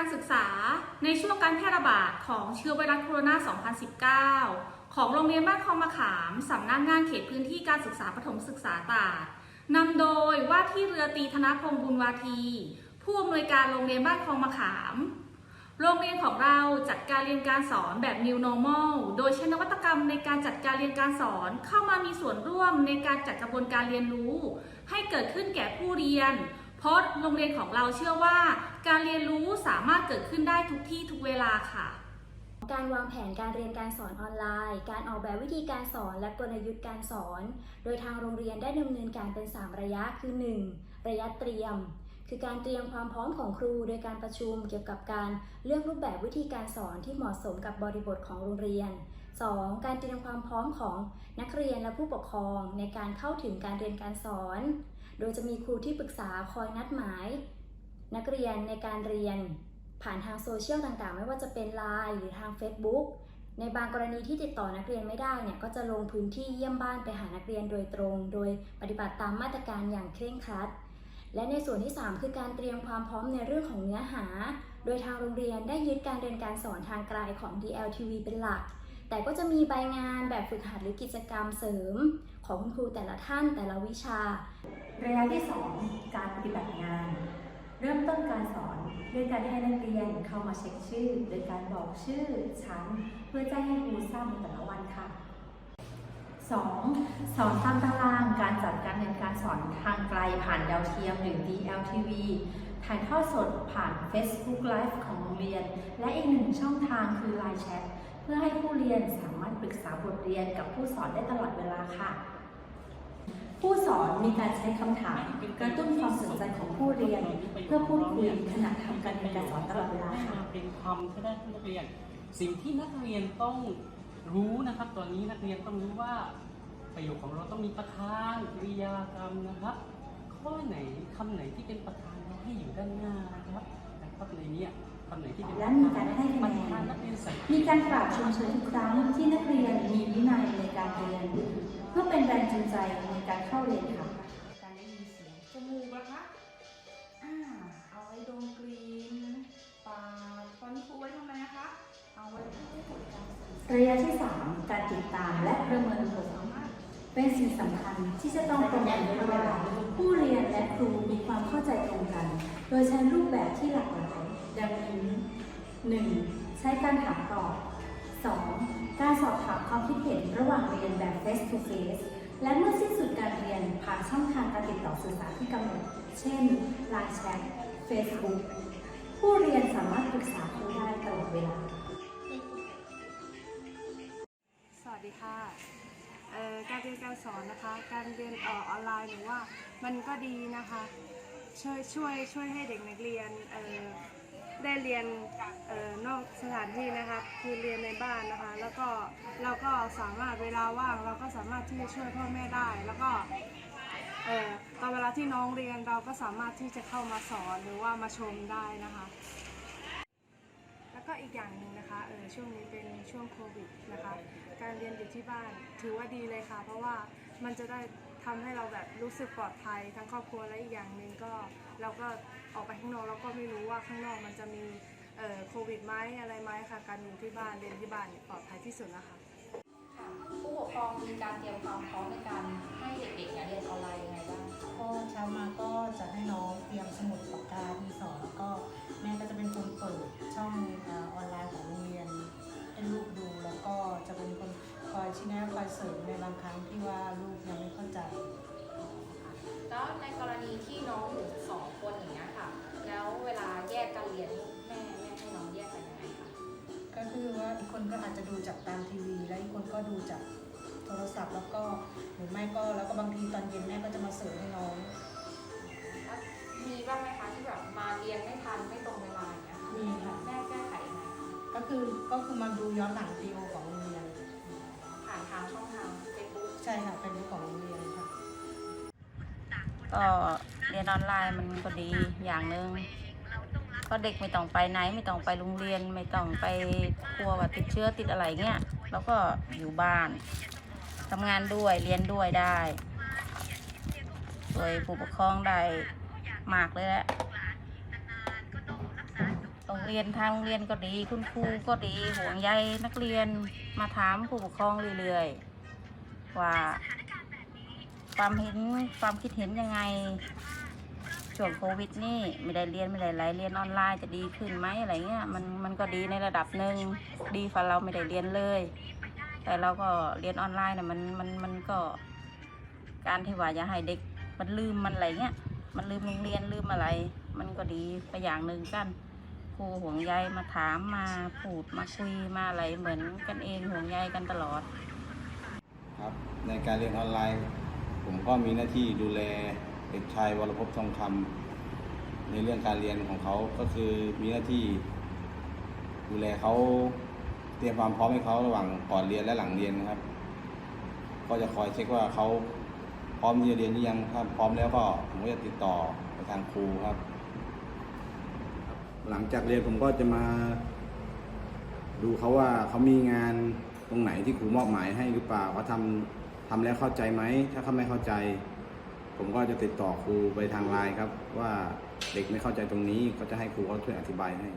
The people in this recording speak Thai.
การศึกษาในช่วงการแพร่ระบาดของเชื้อไวรัสโคโรนา 2019 ของโรงเรียนบ้านคลองมะขาม สำนักงานเขตพื้นที่การศึกษาประถมศึกษาตาดนำโดยว่าที่เรือตีธนพงศ์บุญวาที ผู้อำนวยการโรงเรียนบ้านคลองมะขาม โรงเรียนของเราจัดการเรียนการสอนแบบ New Normal โดยใช้นวัตกรรมในการจัดการเรียนการสอนเข้ามามีส่วนร่วมในการจัดกระบวนการเรียนรู้ ให้เกิดขึ้นแก่ผู้เรียน เพราะโรงเรียนของเราเชื่อว่า การเรียนรู้สามารถเกิดขึ้นได้ทุกที่ทุกเวลาค่ะ การวางแผนการเรียนการสอนออนไลน์ การออกแบบวิธีการสอนและกลยุทธ์การสอน โดยทางโรงเรียนได้ดำเนินการเป็น 3 ระยะคือ 1. ระยะเตรียม คือการเตรียมความพร้อมของครู โดยการประชุมเกี่ยวกับการเลือกรูปแบบวิธีการสอนที่เหมาะสมกับบริบทของโรงเรียน 2. การเตรียมความพร้อมของนักเรียนและผู้ปกครอง ในการเข้าถึงการเรียนการสอน โดยจะมีครูที่ปรึกษาคอยนัดหมาย นักเรียนในการเรียน ผ่านทางโซเชียลต่างๆ ไม่ว่าจะเป็น Line หรือทาง Facebook ในบางกรณีที่ติดต่อนักเรียนไม่ได้เนี่ยก็จะลงพื้นที่เยี่ยมบ้านไปหานักเรียนโดยตรง โดยปฏิบัติตามมาตรการอย่างเคร่งครัด และในส่วนที่ 3 คือการเตรียมความพร้อมในเรื่องของเนื้อหา โดยทางโรงเรียนได้ยึดการเรียนการสอนทางไกลของ DLTV เป็นหลัก แต่ก็จะมีใบงานแบบฝึกหัดหรือกิจกรรมเสริม ของคุณครูแต่ละท่านแต่ละวิชา ระยะที่ 2 การปฏิบัติงาน เริ่มต้นการสอนด้วยการให้นักเรียนเข้ามาเช็คชื่อ โดยการบอกชื่อชั้น เพื่อแจ้งให้ครูทราบในแต่ละวันค่ะ 2. สอนตามตารางการจัดการเรียนการสอนทางไกลผ่านดาวเทียมหรือ DLTV ถ่ายทอดสดผ่าน Facebook Live ของโรงเรียน และอีกหนึ่งช่องทางคือ Line Chat เพื่อให้ผู้เรียนสามารถปรึกษาบทเรียนกับผู้สอนได้ตลอดเวลาค่ะ ผู้สอนมีการใช้คำถามกระตุ้นความสนใจของผู้เรียน เพื่อพูดคุยขณะทำการเรียนการสอนตลอดเวลาค่ะเป็นความใช่ได้นักเรียน สิ่งที่นักเรียนต้องรู้นะครับ ตอนนี้นักเรียนต้องรู้ว่า ประโยคของเราต้องมีประธานกริยากรรมนะครับ ข้อไหนคำไหนที่เป็นประธานเราให้อยู่ด้านหน้านะครับนะครับในเนี้ยคำไหนที่เป็นและมีการให้คะแนนประธานนักเรียนใส่มีการกล่าวชมเชยทุกครั้งที่นักเรียนมีวินัยในการเรียน เพื่อเป็นแรงจูงใจในการเข้าเรียนค่ะ การได้ยินเสียงจมูกนะคะอ่าเอาไว้ดมกลิ่นปากฟันคูไว้ทำไมนะคะ เอาไว้ให้ผลการสื่อสารระยะที่ 3 การติดตามและประเมินผลสามารถเป็นสิ่งสำคัญที่จะต้องประเมินว่าผู้เรียนและครูมีความเข้าใจตรงกัน โดยใช้รูปแบบที่หลากหลายดังนี้ 1. ใช้การถามตอบ 2. การสอบถามความคิดเห็นระหว่างเรียนแบบ face to face และเมื่อสิ้นสุดการเรียนผ่านช่องทางการติดต่อสื่อสารที่กำหนด เช่น Line Chat Facebook ผู้เรียนสามารถปรึกษาครูได้ตลอดเวลา สวัสดีค่ะการเรียนการสอนนะคะ การเรียนออออนไลน์หนูว่ามันก็ดีนะคะ ช่วยช่วยช่วยให้เด็กนักเรียนเได้เรียนออนอกสถานที่นะคะคือเรียนในบ้านนะคะ แล้วก็เราก็สามารถเวลาว่างเราก็สามารถที่จะช่วยพ่อแม่ได้ แล้วก็เออตอนเวลาที่น้องเรียนเราก็สามารถที่จะเข้ามาสอนหรือว่ามาชมได้นะคะ แล้วก็อีกอย่างหนึ่งนะคะเออช่วงนี้เป็นช่วงโควิดนะคะ การเรียนอยู่ที่บ้านถือว่าดีเลยค่ะ เพราะว่ามันจะได้ ทำให้เราแบบรู้สึกปลอดภัยทั้งครอบครัวและอีกอย่างหนึ่งก็เราก็ออกไปข้างนอกเราก็ไม่รู้ว่าข้างนอกมันจะมีโควิดไหมอะไรไหมค่ะการอยู่ที่บ้านเรียนที่บ้านปลอดภัยที่สุดนะคะค่ะผู้ปกครองมีการเตรียมความพร้อมในการให้เด็กๆเนี่ยเรียนออนไลน์ยังไงบ้างก็เช้ามาก็จะให้น้องเตรียมสมุดปากกาที่สอแล้วก็แม่ก็จะเป็นคนเปิดช่องออออนไลน์ของโรงเรียนให้ลูกดูแล้วก็จะเป็นคนคอยชี้แนะคอยเสริมในบางครั้งที่ว่าลูก แล้วในกรณีที่น้องอยู่สองคนอย่างเงี้ยค่ะ แล้วเวลาแยกการเรียนแม่แม่ให้น้องแยกกันยังไงคะก็คือว่าอีกคนก็อาจจะดูจากตามทีวี แล้วอีกคนก็ดูจากโทรศัพท์แล้วก็หรือไม่ก็แล้วก็บางทีตอนเย็นแม่ก็จะมาเสริมให้น้อง แล้วมีบ้างไหมคะที่แบบมาเรียนไม่ทันไม่ตรงเวลาอย่างเงี้ยค่ะมีค่ะ แม่แก้ไขยังไงคะก็คือก็คือมาดูย้อนหลังวิดีโอของโรงเรียนผ่านทางช่องทางเฟซบุ๊กใช่ค่ะเป็นของโรงเรียนค่ะ ก็เรียนออนไลน์มันก็ดีอย่างหนึ่งก็เด็กไม่ต้องไปไหนไม่ต้องไปโรงเรียนไม่ต้องไปกลัวว่าติดเชื้อติดอะไรเงี้ยแล้วก็อยู่บ้านทำงานด้วยเรียนด้วยได้ช่วยผู้ปกครองได้มากเลยแหละโรงเรียนทางโรงเรียนก็ดีคุณครูก็ดีห่วงใยนักเรียนมาถามผู้ปกครองเรื่อยๆว่า ความเห็นความคิดเห็นยังไงช่วงโควิดนี่ไม่ได้เรียนไม่ได้ไรเรียนออนไลน์จะดีขึ้นไหมอะไรเงี้ยมันมันก็ดีในระดับหนึ่งดีกว่าเราไม่ได้เรียนเลย แต่เราก็เรียนออนไลน์เนี่ยมันมันมันก็ การที่ว่าจะให้เด็กมันลืมมันอะไรเงี้ยมันลืมโรงเรียนลืมอะไร มันก็ดีไปอย่างหนึ่งกันครูห่วงใยมาถามมาพูดมาคุยมาอะไรเหมือนกันเองห่วงใยกันตลอด ครับในการเรียนออนไลน์ ผมก็มีหน้าที่ดูแลเด็กชายวรภพทองคำในเรื่องการเรียนของเขาก็คือมีหน้าที่ ดูแลเขาเตรียมความพร้อมให้เขาระหว่างก่อนเรียนและหลังเรียนนะครับ ก็จะคอยเช็คว่าเขาพร้อมที่จะเรียนหรือยังถ้าพร้อมแล้วก็ผมก็จะติดต่อไปทางครูครับ หลังจากเรียนผมก็จะมาดูเขาว่าเขามีงานตรงไหนที่ครูมอบหมายให้หรือเปล่าเขาทำ ทำแล้วเข้าใจไหม ถ้าเขาไม่เข้าใจ ผมก็จะติดต่อครูไปทางไลน์ครับ ว่าเด็กไม่เข้าใจตรงนี้ก็จะให้ครูเขาช่วยอธิบายให้